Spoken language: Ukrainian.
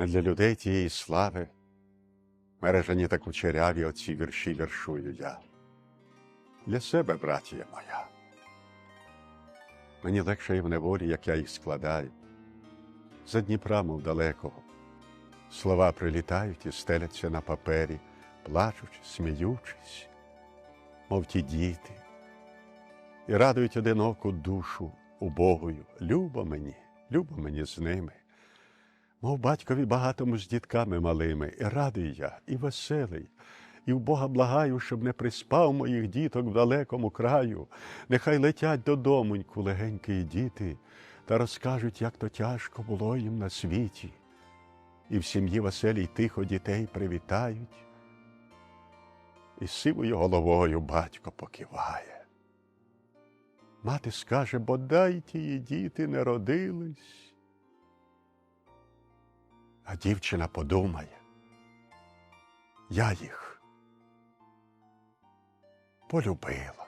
А для людей тієї слави мережані та кучеряві оці вірші віршую я. Для себе, братія моя. Мені легше і в неволі, як я їх складаю. За Дніпра, мов далекого. Слова прилітають і стеляться на папері, плачучи, сміючись, мов ті діти, і радують одиноку душу убогою. Любо мені, любо мені з ними. Мов батькові багатому з дітками малими, і радий я, і веселий, і в Бога благаю, щоб не приспав моїх діток в далекому краю. Нехай летять додомоньку легенькі діти, та розкажуть, як то тяжко було їм на світі. І в сім'ї веселій тихо дітей привітають, і сивою головою батько покиває. Мати скаже, бодай тії діти не родились. А дівчина подумає, я їх полюбила.